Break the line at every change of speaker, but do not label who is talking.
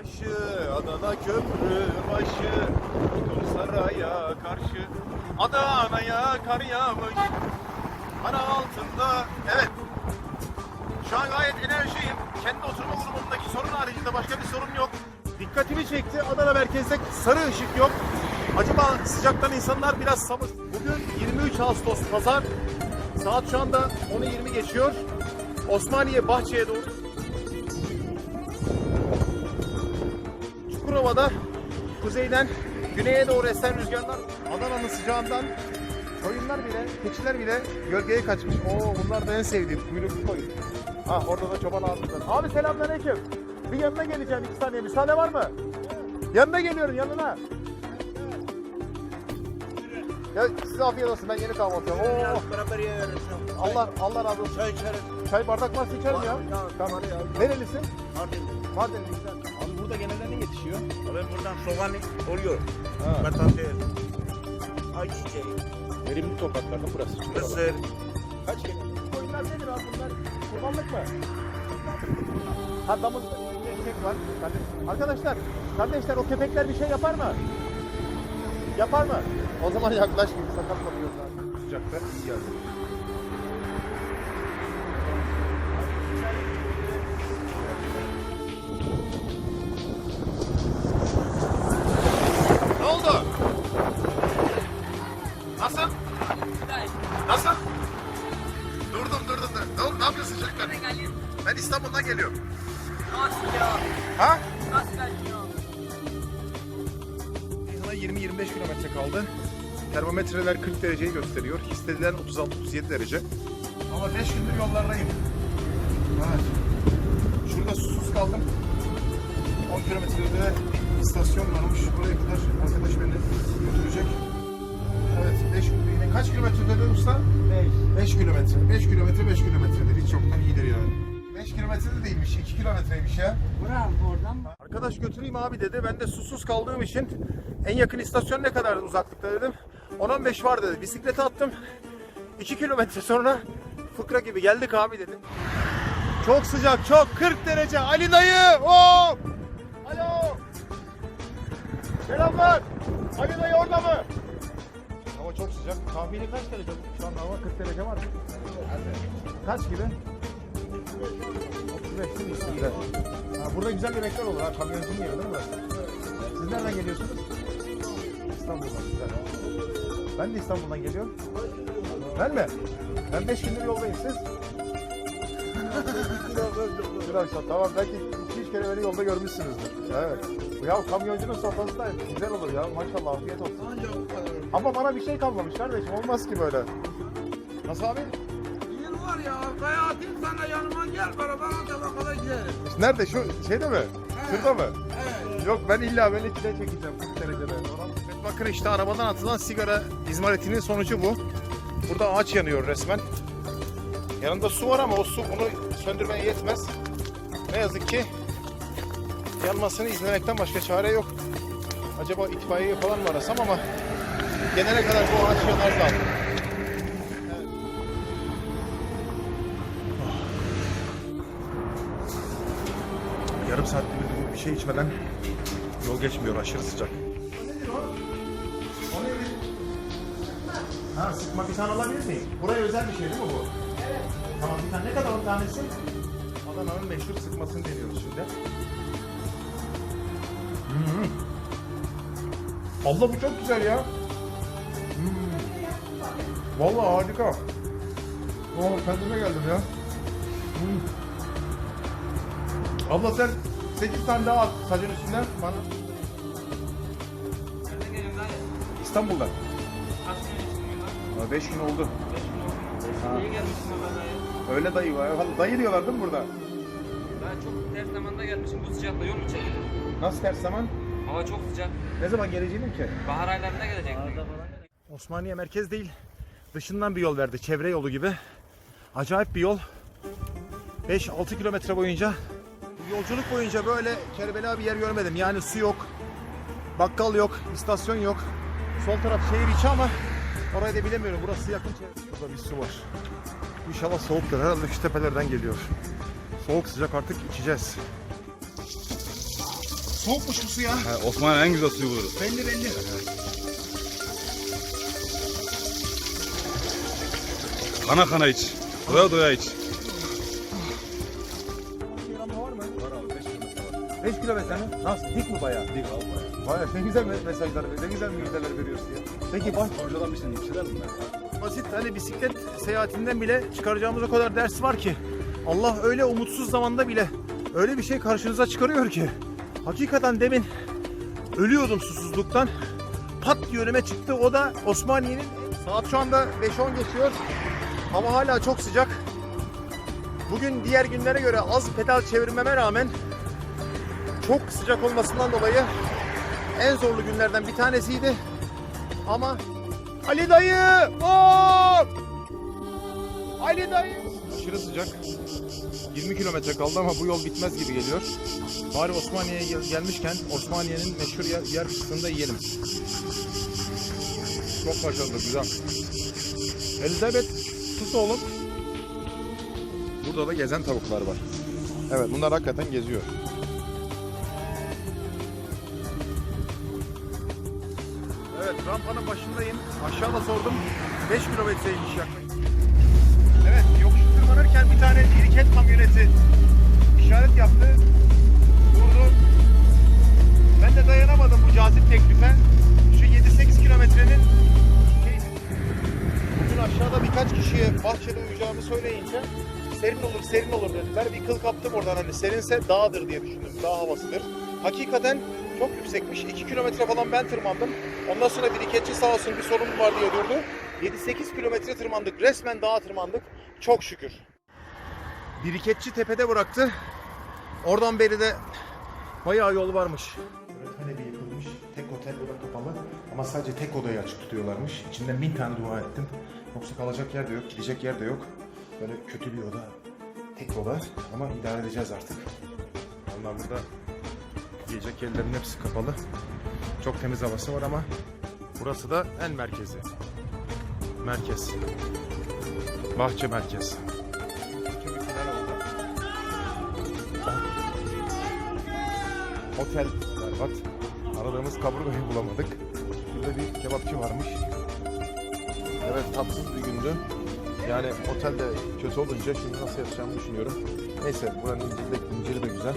başı, Adana köprü başı, Saraya karşı, Adana'ya kar yağmış, Ana altında, evet. Şu an gayet enerjiyim. Kendi oturma grubumdaki sorun haricinde başka bir sorun yok. Dikkatimi çekti. Adana merkezde sarı ışık yok. Acaba sıcaktan insanlar biraz sabır. Bugün 23 Ağustos Pazar. Saat şu anda 10'u 20 geçiyor. Osmaniye Bahçe'ye doğru. Çukurova'da kuzeyden güneye doğru esen rüzgarlar Adana'nın sıcağından koyunlar bile, keçiler bile gölgeye kaçmış. Oo bunlar da en sevdiğim kuyruklu koyun. Ha orada da çoban abimler. Abi selamünaleyküm. Bir yanına geleceğim iki saniye. Müsaade var mı? Yanına geliyorum yanına. Ya size afiyet olsun ben yeni kahvaltı. Oo,
Beraber yiyoruz.
Allah Allah razı olsun.
Çay içeriz.
Çay bardak varsa içerim ya. Tamam. Nerelisin?
Mardin.
Mardinli güzel. Abi burada genelde ne yetişiyor?
Abi buradan soğan oluyor.
Ha.
Patates. Ayçiçeği.
Verimli topraklarda burası.
Mısır.
Kaç kere? Koyunlar nedir abi bunlar? Kurbanlık mı? Ha damız köpek var. Kardeş- Arkadaşlar, kardeşler o köpekler bir şey yapar mı? Yapar mı? O zaman yaklaşmayın. Sakat kalıyoruz abi. Sıcakta iyi geldi. Ben İstanbul'dan geliyorum.
Nasıl ya?
Ha?
Nasıl?
Ceyhan'a 20-25 kilometre kaldı. Termometreler 40 dereceyi gösteriyor. Hissedilen 36-37 derece. Ama 5 gündür yollardayım. Evet. Şurada susuz kaldım. 10 kilometrede istasyon varmış. Buraya kadar arkadaş beni götürecek. Evet 5 yine kaç kilometre dedi usta? 5. 5 kilometre. 5 kilometre 5 kilometredir. Hiç yoktan iyidir yani. 5 kilometre de değilmiş. 2 kilometreymiş ya.
Buram oradan mı?
Arkadaş götüreyim abi dedi. Ben de susuz kaldığım için en yakın istasyon ne kadar uzaklıkta dedim. 10-15 var dedi. Bisiklete attım. 2 kilometre sonra fıkra gibi geldik abi dedim. Çok sıcak çok 40 derece Ali dayı hop. Alo. Selamlar. Ali dayı orada mı? Hava çok sıcak. Tahmini kaç derece? Şu an hava 40 derece var? Kaç gibi? 35 değil mi üstünde? Ha, burada güzel yemekler olur ha. Kamyoncunun yeri değil mi burası? Siz nereden geliyorsunuz? İstanbul'dan güzel. Ben de İstanbul'dan geliyorum. Ben mi? Ben 5 gündür yoldayım siz. Akşam tamam belki 2-3 kere beni yolda görmüşsünüzdür. Evet. Ya kamyoncunun sofrası da güzel olur ya maşallah afiyet olsun. Ama bana bir şey kalmamış kardeşim olmaz ki böyle. Nasıl abi?
Yer var ya arkaya atayım sana yanıma gel beraber tabakada gideriz.
Nerede şu şeyde mi? Şurada mı?
Evet.
Yok ben illa böyle içine çekeceğim 40 derecede. Evet, bakın işte arabadan atılan sigara izmaritinin sonucu bu. Burada ağaç yanıyor resmen. Yanında su var ama o su bunu söndürmeye yetmez. Ne yazık ki yanmasını izlemekten başka çare yok. Acaba itfaiye falan mı arasam ama gelene kadar bu ağaç yanar da. Yarım saattir bir şey içmeden yol geçmiyor aşırı sıcak. Ha sıkma bir tane alabilir miyim? Buraya özel bir şey değil mi bu? Evet. Tamam bir tane ne kadar onun tanesi? Adana'nın meşhur sıkmasını deniyoruz şimdi. Hmm. Abla bu çok güzel ya. Hmm. Vallahi harika. Oh, kendime geldim ya. Hmm. Abla sen 8 tane daha at sacın üstünden bana.
Nereden geliyorsun dayı?
İstanbul'dan.
Kaç sene yaşındın
5 gün oldu.
lan? Niye gelmişsin baba dayı?
Öyle dayı var. Dayı diyorlar değil mi burada?
Ben çok ters zamanda gelmişim. Bu sıcakta yol mu çekilir?
Nasıl ters zaman?
Hava çok sıcak.
Ne zaman geleceğim ki?
Bahar aylarında gelecektik.
Osmaniye merkez değil. Dışından bir yol verdi. Çevre yolu gibi. Acayip bir yol. 5-6 kilometre boyunca. Yolculuk boyunca böyle kerbela bir yer görmedim. Yani su yok. Bakkal yok. istasyon yok. Sol taraf şehir içi ama orayı da bilemiyorum. Burası yakın çevre. Burada bir su var. İnşallah soğuktur. Herhalde şu tepelerden geliyor. Soğuk sıcak artık içeceğiz. Soğukmuş bu su ya.
Ha, Osman'ın en güzel suyu buluruz.
Belli belli.
Kana kana iç. Doya doya iç.
5 kilometre mi? Nasıl? Dik mi bayağı? Dik abi bayağı. ne güzel me- mesajlar, ne güzel müjdeler veriyorsun ya. Peki baş...
Hocadan bir şey yükseler mi?
Basit hani bisiklet seyahatinden bile çıkaracağımız o kadar ders var ki. Allah öyle umutsuz zamanda bile öyle bir şey karşınıza çıkarıyor ki. Hakikaten demin ölüyordum susuzluktan. Pat diye önüme çıktı. O da Osmaniye'nin saat şu anda 5-10 geçiyor. Hava hala çok sıcak. Bugün diğer günlere göre az pedal çevirmeme rağmen çok sıcak olmasından dolayı en zorlu günlerden bir tanesiydi. Ama Ali dayı! Hop! Ali dayı! Aşırı sıcak. 20 kilometre kaldı ama bu yol bitmez gibi geliyor. Bari Osmaniye'ye gel- gelmişken Osmaniye'nin meşhur yer, yer fıstığını da yiyelim. Çok başarılı, güzel. Elizabeth, sus oğlum. Burada da gezen tavuklar var. Evet, bunlar hakikaten geziyor. Evet, rampanın başındayım. Aşağıda sordum. 5 kilometreymiş yaklaşık. Evet, yokuş tırmanırken bir tane biriket kamyoneti işaret yaptı. Durdu. Ben de dayanamadım bu cazip teklife. Şu 7-8 kilometrenin bugün aşağıda birkaç kişiye bahçede uyuyacağımı söyleyince serin olur serin olur dediler. Bir kıl kaptım oradan hani serinse dağdır diye düşündüm. Dağ havasıdır. Hakikaten çok yüksekmiş. 2 kilometre falan ben tırmandım. Ondan sonra biriketçi sağ olsun bir sorun var diye durdu. 7-8 kilometre tırmandık. Resmen dağa tırmandık. Çok şükür. Biriketçi tepede bıraktı. Oradan beri de bayağı yol varmış. Öğretmen evi yıkılmış. Tek otel burada kapalı. Ama sadece tek odayı açık tutuyorlarmış. İçinden bin tane dua ettim. Yoksa kalacak yer de yok, gidecek yer de yok. Böyle kötü bir oda. Tek oda ama idare edeceğiz artık. Onlar burada yiyecek yerlerin hepsi kapalı. Çok temiz havası var ama burası da en merkezi. Merkez. Bahçe merkez. Çünkü final oldu. Otel berbat. Aradığımız kaburgayı bulamadık. Şurada bir kebapçı varmış. Evet tatsız bir gündü. Yani otel de kötü olunca şimdi nasıl yapacağımı düşünüyorum. Neyse buranın inciri de, inciri de güzel.